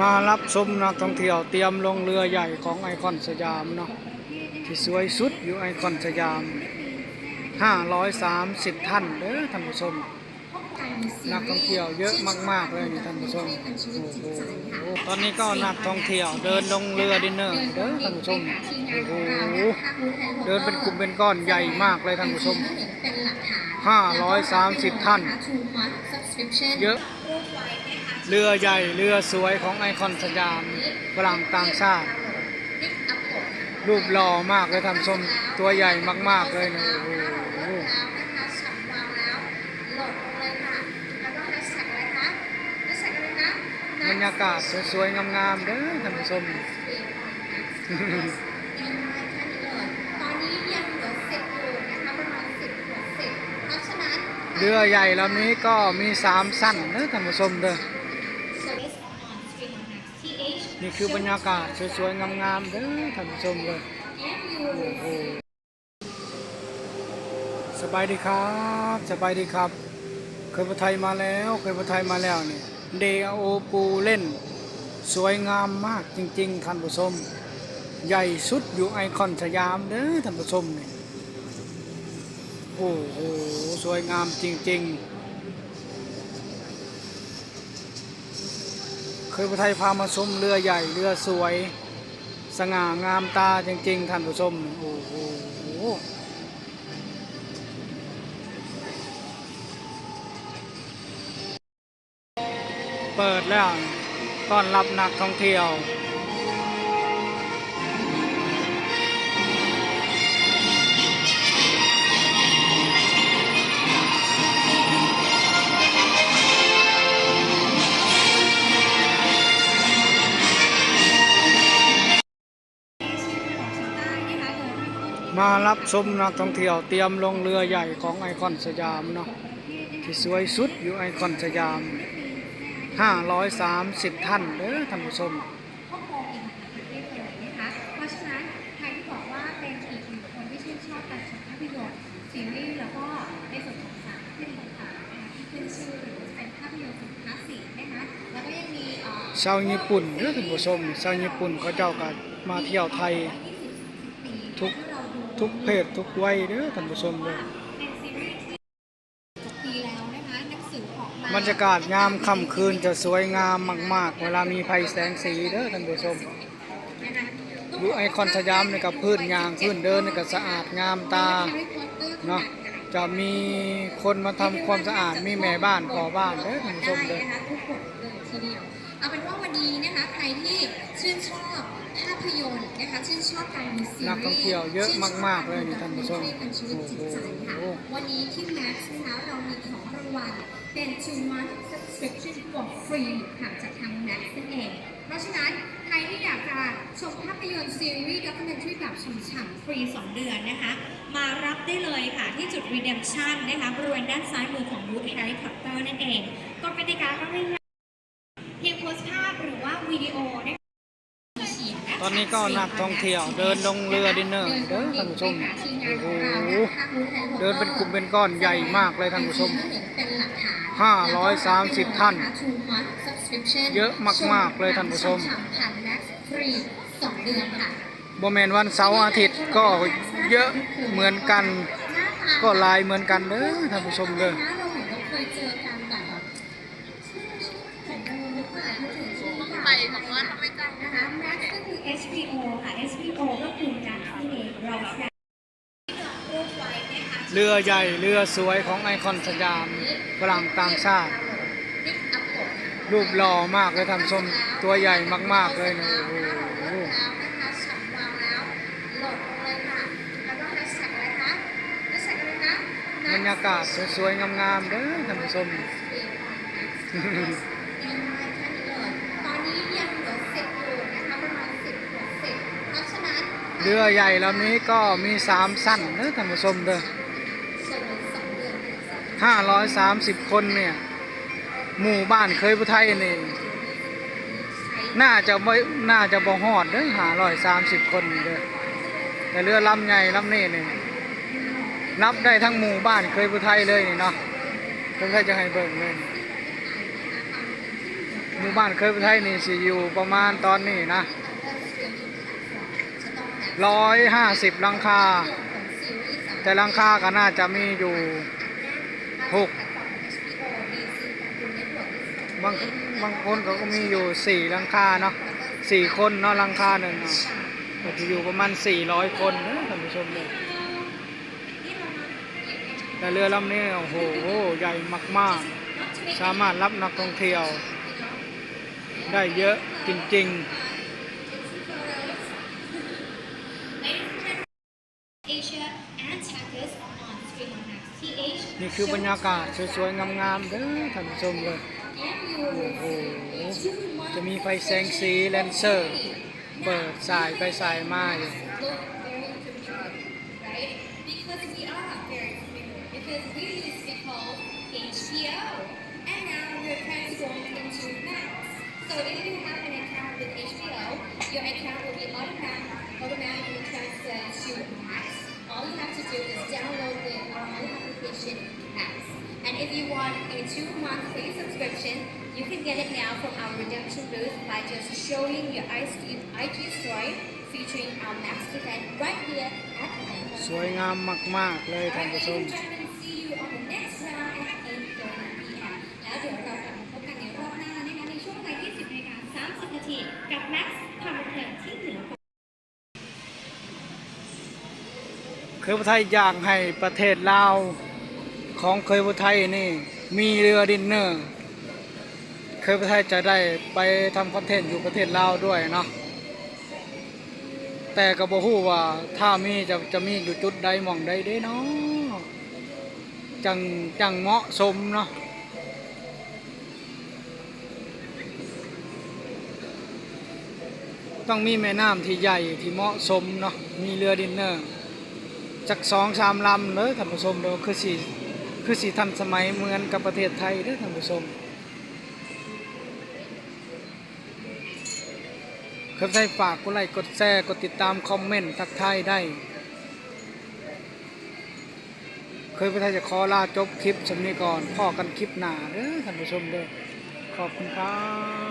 มารับชมนักท่องเที่ยวเตรียมลงเรือใหญ่ของไอคอนสยามเนาะที่สวยสุดอยู่ไอคอนสยาม 530 ท่านเด้อท่านผู้ชมนักท่องเที่ยวเยอะมาก ๆ เลยท่านผู้ชมโอ้โหตอนนี้ก็นักท่องเที่ยวเดินลงเรือดินเนอร์เด้อท่านผู้ชมโอ้โหเดินเป็นกลุ่มเป็นก้อนใหญ่มากเลยท่านผู้ชม530 ท่าน เยอะ เรือใหญ่เรือสวยของไอคอนสยามฝรั่งต่างชาติ รูปหล่อมากเลยท่านชมตัวใหญ่มาก ๆ เลยนะโอ้โหบรรยากาศสวย ๆ งาม ๆ เด้อท่านผู้ชมตอะคะประมเพราะฉะนั้นเรือใหญ่ลำนี้ก็มีสามสั้นเด้อท่านผู้ชมเด้อ นี่คือบรรยากาศสวยๆ งามๆเด้อท่านผู้ชมเลยโอ้โหสบายดีครับสบายดีครับ เคยไปไทยมาแล้วเคยไปไทยมาแล้วนี่เดโอปูเล่น สวยงามมากจริงๆท่านผู้ชมใหญ่สุดอยู่ไอคอนสยามเด้อท่านผู้ชมนี่โอ้โหสวยงามจริง ๆ เคยไปไทยพามาชมเรือใหญ่เรือสวย สง่างามตาจริงๆท่านผู้ชมโอ้โหเปิดแล้วต้อนรับนักท่องเที่ยว มารับชมนักท่องเที่ยวเตรียมลงเรือใหญ่ของไอคอนสยามเนาะที่สวยสุดอยู่ไอคอนสยาม 530 ท่านเด้อท่านผู้ชมข้อมูลอีกเรียบร้อยนะคะเพราะฉะนั้นใครที่บท่านตร์ซีรีส์แล้วก็ในส่วนของสารคดีต่างๆนะคะที่ขึ้นชื่อเป็นภาพยนตร์คลาสสิกนะคะแล้วก็ยังมีชาวญี่ปุ่นเด้อท่านผู้ชมชาวญี่ปุ่นเขาเจ้าก็มาเที่ยวไทยทุก ทุกเพศทุกวัยเด้อท่านผู้ชมเลยเป็นซีรีส์ที่จบปีแล้วนะคะหนังสือออกมาบรรยากาศยามค่ำคืนจะสวยงามมาก ๆ เวลามีไฟแสงสีเด้อท่านผู้ชมนะคะอยู่ไอคอนสยามนี่กับพื้นยางพื้นเดินนี่ก็สะอาดงามตาเนาะจะมีคนมาทำความสะอาดมีแม่บ้านขอบ้านเด้อท่านผู้ชมได้เด้อนะคะทุกบทเลยทีเดียวเอาเป็นว่าวันนี้นะคะใครที่ชื่นชอบภาพย นตร์นะคะชื่นชอบการดูซีรีส์นักท่องเที่ยวเยอะมากๆเลยนี่ท่านผู้ชมที่เป็นชีวิตจิตใจค่ะโอ้โหวันนี้ที่ Max นะคะเรามีของรางวัลเป็น two month subscription for free ค่ะจากทาง Max นั่นเอง เพราะฉะนั้นใครที่อยากจะชมภาพยนตร์ซีรีส์ด็อกิเมนทรีแบบฉ่ำๆฟรี 2 เดือนนะคะ มารับได้เลยค่ะที่จุด redemption นะคะบริเวณด้านซ้ายมือของบูธ Harry Potter นั่นเองกฎกติกาก็ง่ายๆเพียงโพสต์ภาพหรือว่าวิดีโอนะคะเขียนะคะ ตอนนี้ก็นักท่องเที่ยว เดินลงเรือดินเนอร์เด้อท่านผู้ชมโอ้โหเดินเป็นกลุ่มเป็นก้อนใหญ่มากเลยท่านผู้ชม 530 ท่าน เยอะมากๆเลยท่านผู้ชมผ่าน Max ฟรี2เดือแมนวันเสาร์อาทิตย์ก็เยอะเหมือนกัน ก็ลายเหมือนกันเด้อท่านผู้ชมเด้อ บบไปบอกว่าทำไมจังนะคะ Max ก็คือ HBO ค่ะ HBO ก็คือการที่เราแชร์รูปไว้นะคะเรือใหญ่เรือสวยของไอคอนสยามฝรั่งต่างชาตินิกอัพโหลดรูปหล่อมากเลยท่านผู้ชมตัวใหญ่มาก ๆ เลยนะโอ้โหแล้วนะคะฉันวางแล้วโหลดลงเลยค่ะแล้วก็แฮชแท็กอะไรคะแฮชแท็กอะไรคะบรรยากาศสวยๆงามๆเด้อท่านผู้ชม เรือใหญ่ลำนี้ก็มีสามสั้นเด้อท่านผู้ชมเด้อห้าร้อยสามสิบคนเนี่ย หมู่บ้านเคยพุไทยนี่ น่าจะไม่น่าจะบ่ฮอดเด้อห้าร้อยสามสิบคนเด้อแต่เรือลำใหญ่ลำนี้นี่นับได้ทั้งหมู่บ้านเคยพุไทยเลยนี่เนาะเพิ่นก็จะให้เบิ่งเลยหมู่บ้านเคยไปไทยนี่สิอยู่ประมาณตอนนี้นะ ร้อยห้าสิบลังคา แต่ลังคาก็น่าจะมีอยู่หกบางบางคนเขาก็มีอยู่สี่ลังคาเนาะสี่คนเนาะลังคาหนึ่งเนาะจะอยู่ประมาณสี่ร้อยคนนะท่านผู้ชมเลยแต่เรือลำนี้โอ้โหใหญ่มากๆ สามารถรับนักท่องเที่ยว ได้เยอะจริง Asia and Checkers on Stream Max TH ๆ นี่คือบรรยากาศสวยๆ งามๆเด้อท่านผู้ชมเลย โอ้โห จะมีไฟแสงสีแลนเซอร์ เปิดสายไปสายมาอยู่ if you want a two-month free subscription, you can get it now from our redemption booth by just showing your IG story featuring our Max event right here at Bangkok. สวยงามมาก ๆ เลยท่าน Alright, ผู้ช ladies ม and gentlemen, see you on the next round at 8:30 p.m. แล้วเดี๋ยวเรากลับมาพบกันในรอบหน้านะคะในช่วงเวลา20นาฬิกา30นาทีกับ Max ความบันเทิงที่เหนือกว่า เคยพไทยอยากให้ประเทศลาวของเคยพไทยนี่ มีเรือดินเนอร์เคยพไทยจะได้ไปทำคอนเทนต์อยู่ประเทศลาวด้วยเนาะแต่ก็บ่ฮู้ว่าถ้ามีจะจะมีอยู่จุดใดหม่องใดเด้เนาะจังจังเหมาะสมเนาะต้องมีแม่น้ำที่ใหญ่ที่เหมาะสมเนาะมีเรือดินเนอร์จากสองสามลำเลยท่านผู้ชมเด้อคือสี คือสีทันสมัยเหมือนกับประเทศไทยเด้อท่านผู้ชมเคยใส่ฝากกดไลค์กดแชร์กดติดตามคอมเมนต์ทักทายได้ เคยไปไทยจะขอลาจบคลิปสำนี้ก่อนพ่อกันคลิปหนาเด้อท่านผู้ชมเด้อขอบคุณครับ